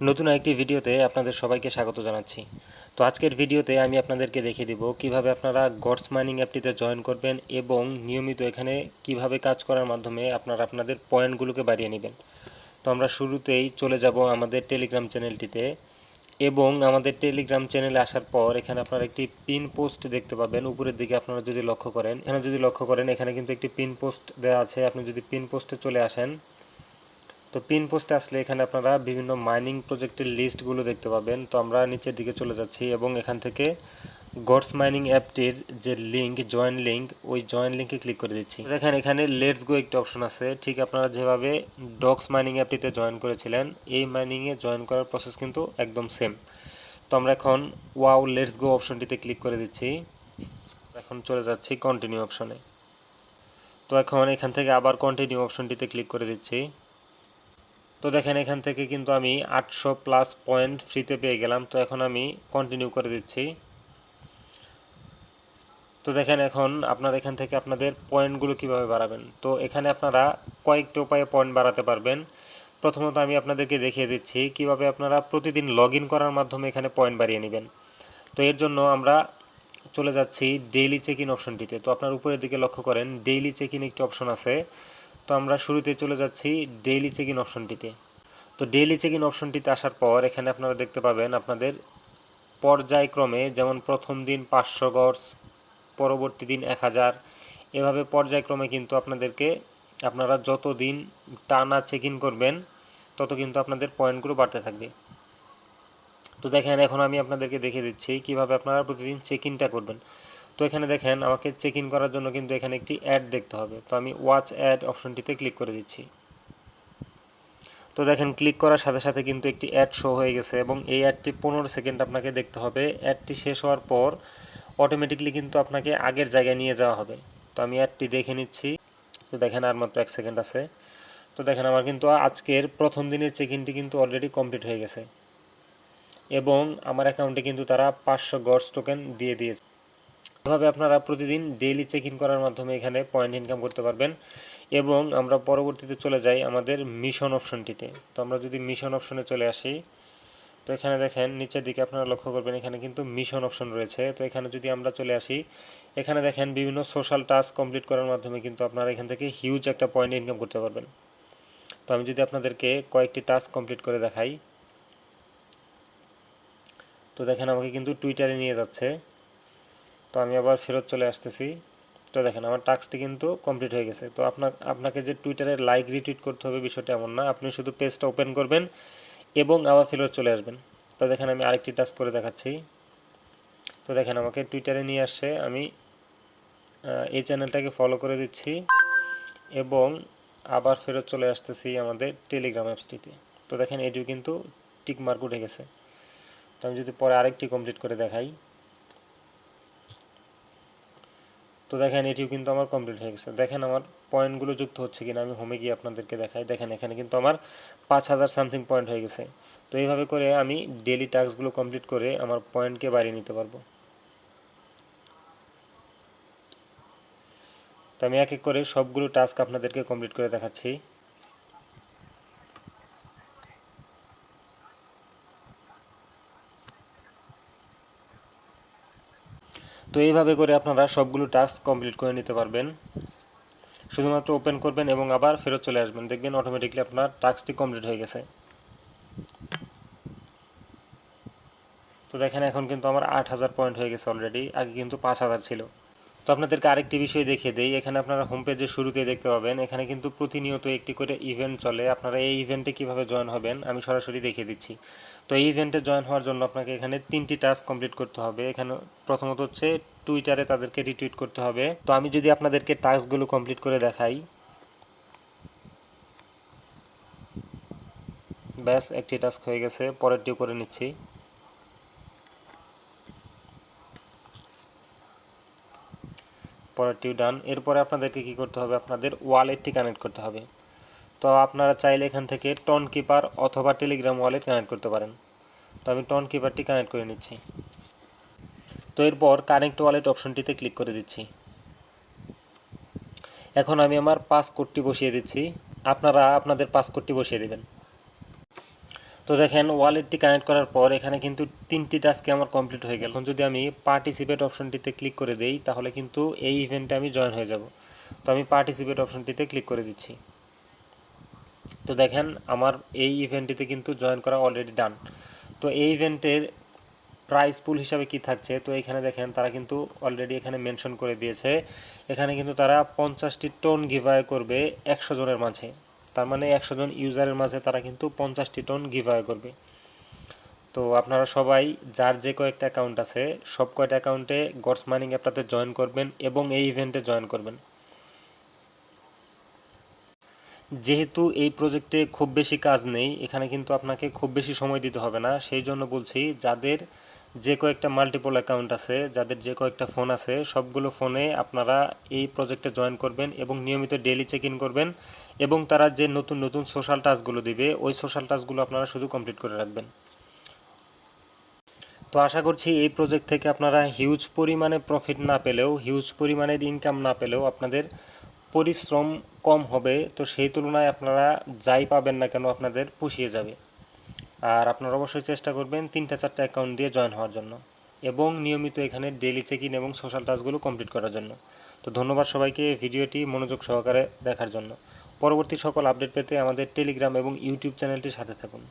নতুন একটি ভিডিওতে আপনাদের সবাইকে স্বাগত জানাচ্ছি। তো আজকের ভিডিওতে আমি আপনাদেরকে দেখিয়ে দিব কীভাবে আপনারা গডস মাইনিং অ্যাপটিতে জয়েন করবেন এবং নিয়মিত এখানে কীভাবে কাজ করার মাধ্যমে আপনারা আপনাদের পয়েন্টগুলোকে বাড়িয়ে নেবেন। তো আমরা শুরুতেই চলে যাব আমাদের টেলিগ্রাম চ্যানেলটিতে এবং আমাদের টেলিগ্রাম চ্যানেলে আসার পর এখানে আপনারা একটি পিন পোস্ট দেখতে পাবেন। উপরের দিকে আপনারা যদি লক্ষ্য করেন, এখানে যদি লক্ষ্য করেন, এখানে কিন্তু একটি পিন পোস্ট দেওয়া আছে। আপনি যদি পিন পোস্টে চলে আসেন তো পিন পোস্টে আসলে এখানে আপনারা বিভিন্ন মাইনিং প্রজেক্টের লিস্টগুলো দেখতে পাবেন। তো আমরা নিচের দিকে চলে যাচ্ছি এবং এখান থেকে গডস মাইনিং অ্যাপটির যে লিঙ্ক জয়েন লিঙ্ক ওই জয়েন লিঙ্কে ক্লিক করে দিচ্ছি। দেখেন এখানে লেটস গো একটি অপশন আছে। ঠিক আপনারা যেভাবে ডক্স মাইনিং অ্যাপটিতে জয়েন করেছিলেন, এই মাইনিংয়ে জয়েন করার প্রসেস কিন্তু একদম সেম তো আমরা এখন ওয়াও লেটস গো অপশনটিতে ক্লিক করে দিচ্ছি। এখন চলে যাচ্ছি কন্টিনিউ অপশনে তো এখন এখান থেকে আবার কন্টিনিউ অপশনটিতে ক্লিক করে দিচ্ছি। তো দেখেন, এখান থেকে কিন্তু আমি আটশো প্লাস পয়েন্ট ফ্রিতে পেয়ে গেলাম। তো এখন আমি কন্টিনিউ করে দিচ্ছি। তো দেখেন, এখন আপনারা এখান থেকে আপনাদের পয়েন্টগুলো কীভাবে বাড়াবেন? তো এখানে আপনারা কয়েকটি উপায়ে পয়েন্ট বাড়াতে পারবেন। প্রথমত আমি আপনাদেরকে দেখিয়ে দিচ্ছি কীভাবে আপনারা প্রতিদিন লগ করার মাধ্যমে এখানে পয়েন্ট বাড়িয়ে নেবেন। তো এর জন্য আমরা চলে যাচ্ছি ডেইলি চেক ইন অপশনটিতে তো আপনার উপরের দিকে লক্ষ্য করেন ডেইলি চেক ইন একটি অপশন আছে। তো আমরা শুরুতে চলে যাচ্ছি ডেইলি চেক ইন অপশনটিতে তো ডেইলি চেক ইন অপশনটিতে আসার পর এখানে আপনারা দেখতে পাবেন আপনাদের পর্যায়ক্রমে যেমন প্রথম দিন পাঁচশো গড়স পরবর্তী দিন এক হাজার। এভাবে পর্যায়ক্রমে কিন্তু আপনাদেরকে আপনারা যত দিন টানা চেক ইন করবেন, তত কিন্তু আপনাদের পয়েন্টগুলো বাড়তে থাকবে। তো দেখেন, এখন আমি আপনাদেরকে দেখিয়ে দিচ্ছি কীভাবে আপনারা প্রতিদিন চেক ইনটা করবেন। তো এখানে দেখেন আমাকে চেক ইন করার জন্য কিন্তু এখানে একটি অ্যাড দেখতে হবে। তো আমি ওয়াচ অ্যাড অপশনটিতে ক্লিক করে দিচ্ছি। তো দেখেন ক্লিক করার সাথে সাথে কিন্তু একটি অ্যাড শো হয়ে গেছে এবং এই অ্যাডটি পনেরো সেকেন্ড আপনাকে দেখতে হবে। অ্যাডটি শেষ হওয়ার পর অটোমেটিকলি কিন্তু আপনাকে আগের জায়গায় নিয়ে যাওয়া হবে। তো আমি অ্যাডটি দেখে নিচ্ছি। তো দেখেন আর মাত্র এক সেকেন্ড আছে। তো দেখেন আমার কিন্তু আজকের প্রথম দিনের চেক ইনটি কিন্তু অলরেডি কমপ্লিট হয়ে গেছে। এবং আমার অ্যাকাউন্টে কিন্তু তারা পাঁচশো গডস টোকেন দিয়ে দিয়েছে। এভাবে আপনারা প্রতিদিন ডেইলি চেক ইন করার মাধ্যমে এখানে পয়েন্ট ইনকাম করতে পারবেন এবং আমরা পরবর্তীতে চলে যাই আমাদের মিশন অপশনটিতে তো আমরা যদি মিশন অপশনে চলে আসি, তো এখানে দেখেন নিচের দিকে আপনারা লক্ষ্য করবেন এখানে কিন্তু মিশন অপশন রয়েছে। তো এখানে যদি আমরা চলে আসি, এখানে দেখেন বিভিন্ন সোশ্যাল টাস্ক কমপ্লিট করার মাধ্যমে কিন্তু আপনারা এখান থেকে হিউজ একটা পয়েন্ট ইনকাম করতে পারবেন। তো আমি যদি আপনাদেরকে কয়েকটি টাস্ক কমপ্লিট করে দেখাই। তো দেখেন আমাকে কিন্তু টুইটারে নিয়ে যাচ্ছে। তো আমি আবার ফেরত চলে আসতেছি। তো দেখেন, আমার টাস্কটি কিন্তু কমপ্লিট হয়ে গেছে। তো আপনার আপনাকে যে টুইটারে লাইক রিটুইট করতে হবে বিষয়টা এমন না। আপনি শুধু পেজটা ওপেন করবেন এবং আবার ফেরত চলে আসবেন। তো দেখেন, আমি আরেকটি টাস্ক করে দেখাচ্ছি। তো দেখেন, আমাকে টুইটারে নিয়ে আসছে। আমি এই চ্যানেলটাকে ফলো করে দিচ্ছি এবং আবার ফেরত চলে আসতেছি আমাদের টেলিগ্রাম অ্যাপসটিতে তো দেখেন, এটিও কিন্তু টিক মার্ক উঠে গেছে। তো আমি যদি পরে আরেকটি কমপ্লিট করে দেখাই। তো দেখেন, এটিও কিন্তু আমার কমপ্লিট হয়ে গেছে। দেখেন আমার পয়েন্টগুলো যুক্ত হচ্ছে কিনা, আমি হোমে গিয়ে আপনাদেরকে দেখাই। দেখেন, এখানে কিন্তু আমার পাঁচ হাজার সামথিং পয়েন্ট হয়ে গেছে। তো এইভাবে করে আমি ডেলি টাস্কগুলো কমপ্লিট করে আমার পয়েন্টকে বাড়িয়ে নিতে পারব। তো আমি এক এক করে সবগুলো টাস্ক আপনাদেরকে কমপ্লিট করে দেখাচ্ছি। তো এইভাবে করে আপনারা সবগুলো টাস্ক কমপ্লিট করে নিতে পারবেন। শুধুমাত্র ওপেন করবেন এবং আবার ফেরত চলে আসবেন। দেখবেন অটোমেটিকলি আপনার টাস্কটি কমপ্লিট হয়ে গেছে। তো দেখেন এখন কিন্তু আমার আট হাজার পয়েন্ট হয়ে গেছে অলরেডি আগে কিন্তু পাঁচ হাজার ছিল। তো আপনাদেরকে আরেকটি বিষয় দেখিয়ে দিই। এখানে আপনারা হোম পেজের শুরুতে দেখতে পাবেন। এখানে কিন্তু প্রতিনিয়ত একটি করে ইভেন্ট চলে। আপনারা এই ইভেন্টে কীভাবে জয়েন হবেন, আমি সরাসরি দেখিয়ে দিচ্ছি। তো এই ইভেন্টে জয়েন হওয়ার জন্য আপনাকে এখানে তিনটি টাস্ক কমপ্লিট করতে হবে। এখানে প্রথমত হচ্ছে টুইটারে তাদেরকে রিটুইট করতে হবে। তো আমি যদি আপনাদেরকে টাস্কগুলো কমপ্লিট করে দেখাই। ব্যাস, একটি টাস্ক হয়ে গেছে। পরেরটিও করে নিচ্ছি। পরেরটিও ডান এরপরে আপনাদেরকে কি করতে হবে? আপনাদের ওয়ালেটটি কানেক্ট করতে হবে। তো আপনারা চাইলে এখান থেকে টন কিপার অথবা টেলিগ্রাম ওয়ালেট কানেক্ট করতে পারেন। তো আমি টন কিপারটি কানেক্ট করে নিচ্ছি। তো এরপর কানেক্ট ওয়ালেট অপশনটিতে ক্লিক করে দিচ্ছি। এখন আমি আমার পাসকোডটি বসিয়ে দিচ্ছি। আপনারা আপনাদের পাসকোডটি বসিয়ে দেবেন। তো দেখেন ওয়ালেটটি কানেক্ট করার পর এখানে কিন্তু তিনটি টাস্কে আমার কমপ্লিট হয়ে গেল। এখন যদি আমি পার্টিসিপেট অপশনটিতে ক্লিক করে দেই, তাহলে কিন্তু এই ইভেন্টে আমি জয়েন হয়ে যাব। তো আমি পার্টিসিপেট অপশনটিতে ক্লিক করে দিচ্ছি। তো দেখেন, আমার এই ইভেন্টটিতে কিন্তু জয়েন করা অলরেডি ডান তো এই ইভেন্টের প্রাইস পুল হিসাবে কি থাকছে? তো এখানে দেখেন, তারা কিন্তু অলরেডি এখানে মেনশন করে দিয়েছে। এখানে কিন্তু তারা পঞ্চাশটি টোন গিভআই করবে একশো জনের মাঝে। তার মানে একশো জন ইউজারের মাঝে তারা কিন্তু পঞ্চাশটি টোন গিভআই করবে। তো আপনারা সবাই, যার যে কয়েকটা অ্যাকাউন্ট আছে, সব কয়টা অ্যাকাউন্টে গডস মাইনিং অ্যাপটাতে জয়েন করবেন এবং এই ইভেন্টে জয়েন করবেন। যেহেতু এই প্রজেক্টে খুব বেশি কাজ নেই, এখানে কিন্তু আপনাকে খুব বেশি সময় দিতে হবে না। সেই জন্য বলছি, যাদের যে কয়েকটা মাল্টিপল অ্যাকাউন্ট আছে, যাদের যে কয়েকটা ফোন আছে, সবগুলো ফোনে আপনারা এই প্রজেক্টে জয়েন করবেন এবং নিয়মিত ডেলি চেক ইন করবেন এবং তারা যে নতুন নতুন সোশ্যাল টাস্কগুলো দিবে, ওই সোশ্যাল টাস্কগুলো আপনারা শুধু কমপ্লিট করে রাখবেন। তো আশা করছি এই প্রজেক্ট থেকে আপনারা হিউজ পরিমাণে প্রফিট না পেলেও হিউজ পরিমাণের ইনকাম না পেলেও আপনাদের পরিশ্রম কম হবে, তো সেই তুলনায় আপনারা যাই পাবেন না কেন আপনাদের পুষিয়ে যাবে। আর আপনারা অবশ্যই চেষ্টা করবেন তিনটা চারটা অ্যাকাউন্ট দিয়ে জয়েন হওয়ার জন্য এবং নিয়মিত এখানে ডেলি চেক ইন এবং সোশ্যাল টাস্কগুলো কমপ্লিট করার জন্য। তো ধন্যবাদ সবাইকে ভিডিওটি মনোযোগ সহকারে দেখার জন্য। পরবর্তী সকল আপডেট পেতে আমাদের টেলিগ্রাম এবং ইউটিউব চ্যানেলটির সাথে থাকুন।